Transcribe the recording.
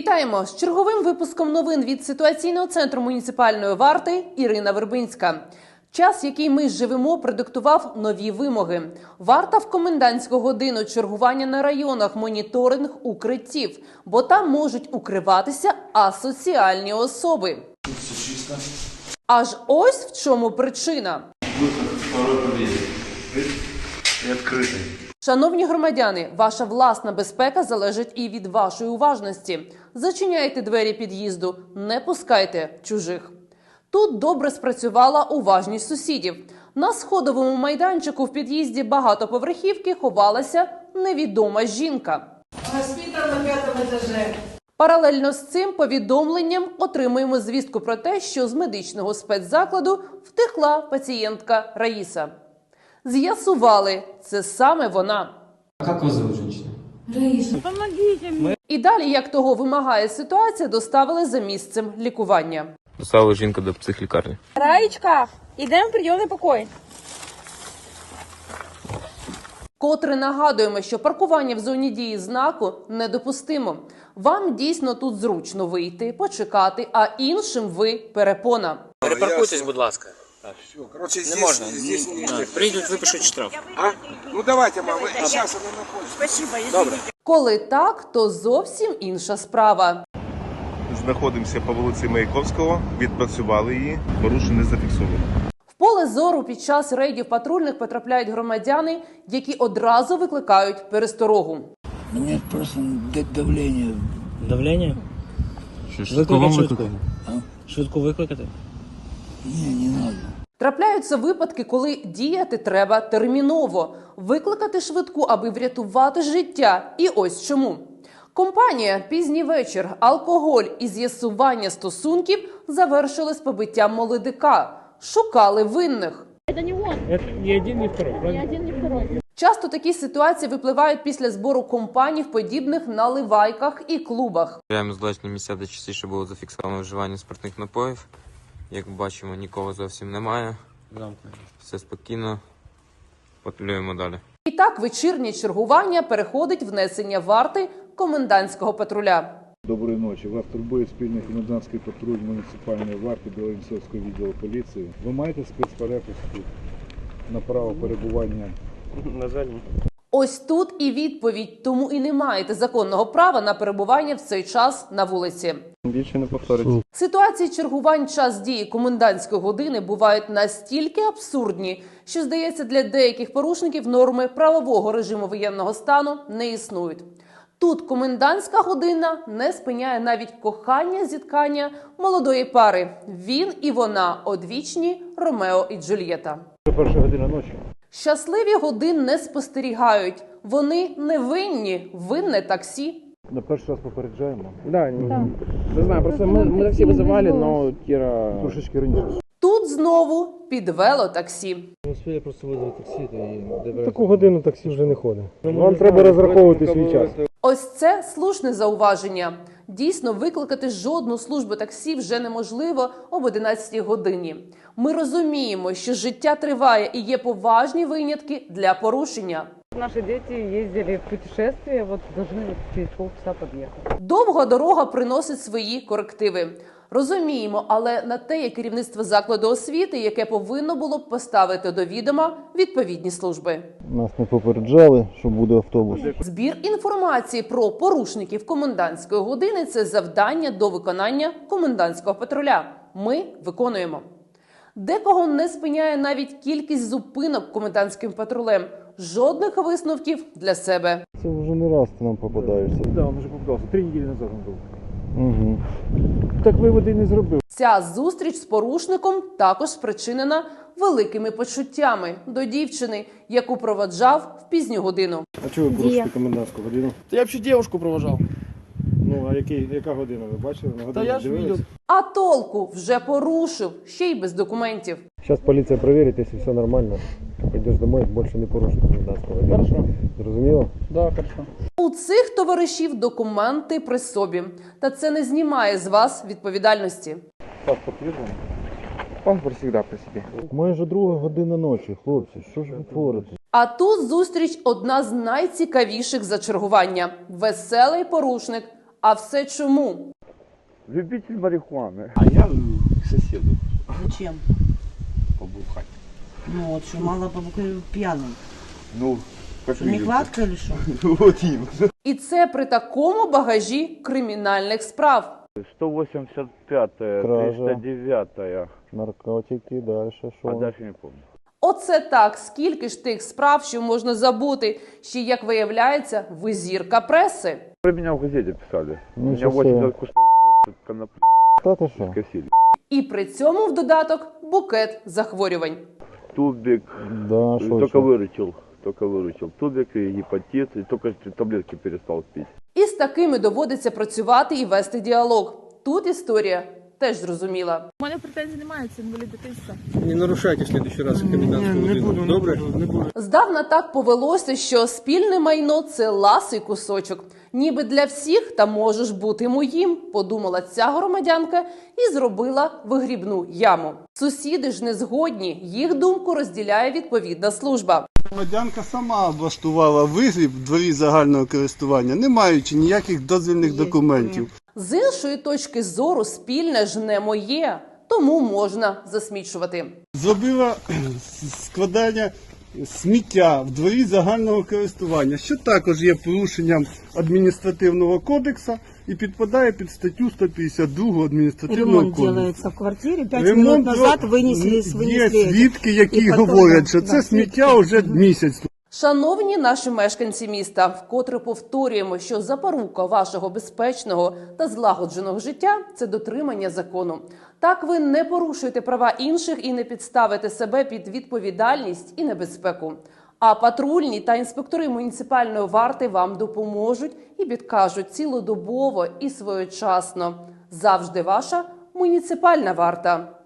Вітаємо з черговим випуском новин від ситуаційного центру муніципальної варти Ірина Вербинська. Час, який ми живемо, продиктував нові вимоги. Варта в комендантську годину чергування на районах, моніторинг укриттів, бо там можуть укриватися асоціальні особи. Аж ось в чому причина. Второй подъезд. И открытый. Шановні громадяни, ваша власна безпека залежить і від вашої уважності. Зачиняйте двері під'їзду, не пускайте чужих. Тут добре спрацювала уважність сусідів. На сходовому майданчику в під'їзді багатоповерхівки ховалася невідома жінка. Воспитан на пятом этаже. Паралельно з цим повідомленням отримуємо звістку про те, що з медичного спецзакладу втекла пацієнтка Раїса. З'ясували, це саме вона. Как вас зовут? Раиса. І далі, як того вимагає ситуація, доставили за місцем лікування. Доставила жінка до психлікарні. Раєчка, ідемо в прийомний покой. Котре нагадуємо, що паркування в зоні дії знаку недопустимо. Вам дійсно тут зручно вийти, почекати, а іншим ви перепона. Перепаркуйтесь, будь ласка. Короче, Не здесь, можна. здесь не Прийдуть, випишуть штраф. А? Ну давайте, мама, сейчас она находится. Добре. Коли так, то зовсім інша справа. Знаходимося по вулиці Маяковського, відпрацювали її, порушень не зафіксовано. В поле зору під час рейдів патрульних потрапляють громадяни, які одразу викликають пересторогу. У меня просто д- давление. Давлення? Викликати швидку. Швидку викликати? Не, не надо. Трапляються випадки, коли діяти треба терміново, викликати швидку, аби врятувати життя. І ось чому. Компанія пізній вечір, алкоголь і з'ясування стосунків завершили з побиттям молодика. Шукали винних. Часто такі ситуації випливають після збору компаній в подібних наливайках і клубах. Перевіряємо злачні місця, де частіше було зафіксовано вживання спиртних напоїв. Як бачимо, нікого зовсім немає. Все спокійно. Патрулюємо далі. І так вечірнє чергування переходить в несення варти комендантського патруля. Доброї ночі. Вас турбує спільний комендантський патруль муніципальної варти Білоінцевського відділу поліції. Ви маєте спецперепустку на право перебування На жаль, ні. Ось тут і відповідь, тому і не маєте законного права на перебування в цей час на вулиці. Більше не повториться. Ситуації чергувань час дії комендантської години бувають настільки абсурдні, що здається, для деяких порушників норми правового режиму воєнного стану не існують. Тут комендантська година не спиняє навіть кохання зіткання молодої пари. Він і вона одвічні Ромео і Джульєта. Це перша година ночі. Щасливі годин не спостерігають. Вони не винні, винне таксі. На перший раз попереджаємо. Да, не, не знаю, просто ми, ми таксі визивали, но Кіра... Трошечки раніше. Тут знову підвело таксі. Таку годину таксі вже не ходить. Вам треба розраховувати свій час. Ось це слушне зауваження. Дійсно, викликати жодну службу таксі вже неможливо об 11 годині. Ми розуміємо, що життя триває і є поважні винятки для порушення. Наші діти їздили в путешествие, вот повинні через полчаса під'їхати. Довга дорога приносить свої корективи. Розуміємо, але на те є керівництво закладу освіти, яке повинно було б поставити до відома відповідні служби. Нас не попереджали, що буде автобус. Збір інформації про порушників комендантської години це завдання до виконання комендантського патруля. Ми виконуємо. Декого не спиняє навіть кількість зупинок комендантським патрулем. Жодних висновків для себе. Це вже не раз ти нам попадаєшся. Так, да, він вже попадався. Три неділі назад він був. Угу. Так виводи не зробив. Ця зустріч з порушником також спричинена великими почуттями до дівчини, яку проводжав в пізню годину. А чого ви порушите комендантську годину? Та я взагалі девушку провожав. Ну, а який, яка година? Ви бачили? На годину я ж дивились? А толку вже порушив, ще й без документів. Зараз поліція перевірить, якщо все нормально, пойдеш домой, більше не порушиш комендантську годину. Хорошо. Зрозуміло? Да, хорошо. У цих товаришів документи при собі, та це не знімає з вас відповідальності. Паспорт дома? Паспорт завжди при собі. Майже друга година ночі, хлопці, що ж ви творите? А тут зустріч одна з найцікавіших за чергування. Веселий порушник А все чому? Любитель марихуани. А я к соседу Зачем? побухать. Ну вот что, мало побухали пьяным. Ну, нехватка или что? Вот именно. І це при такому багажі кримінальних справ. 185 309 Наркотики, дальше а дальше не помню. Оце так, скільки ж тих справ, що можна забути. Ще як виявляється, ви зірка преси. Про меня в газете писали. У меня Ничего 80 кустов блядь, Та ти що? скосили. І при цьому в додаток букет захворювань. Тубик, Да, только шучу. Только выручил. Тубик и гепатит, и только таблетки перестал пить. І з такими доводиться працювати і вести діалог. Тут історія теж зрозуміла. У мене претензій немає, це інвалід дитинства. Не нарушайте в следующий раз комендантскую годину. Добре? Здавна так повелося, що спільне майно це ласий кусочок. Ніби для всіх та можеш бути моїм, подумала ця громадянка і зробила вигрібну яму. Сусіди ж не згодні. Їх думку розділяє відповідна служба. Громадянка сама облаштувала вигріб в дворі загального користування, не маючи ніяких дозвільних документів. З іншої точки зору, спільне ж не моє, тому можна засмічувати. Зробила складання сміття в дворі загального користування, що також є порушенням адміністративного кодексу і підпадає під статтю 152 адміністративного Ремонт кодексу. делается в квартире. Пять Ремонт минут назад ро- вынесли, Є вынесли. это. свідки, які І потім, говорять, да, що да, це сміття вже місяць. Шановні наші мешканці міста, вкотре повторюємо, що запорука вашого безпечного та злагодженого життя це дотримання закону. Так ви не порушуєте права інших і не підставите себе під відповідальність і небезпеку. А патрульні та інспектори муніципальної варти вам допоможуть і підкажуть цілодобово і своєчасно. Завжди ваша муніципальна варта.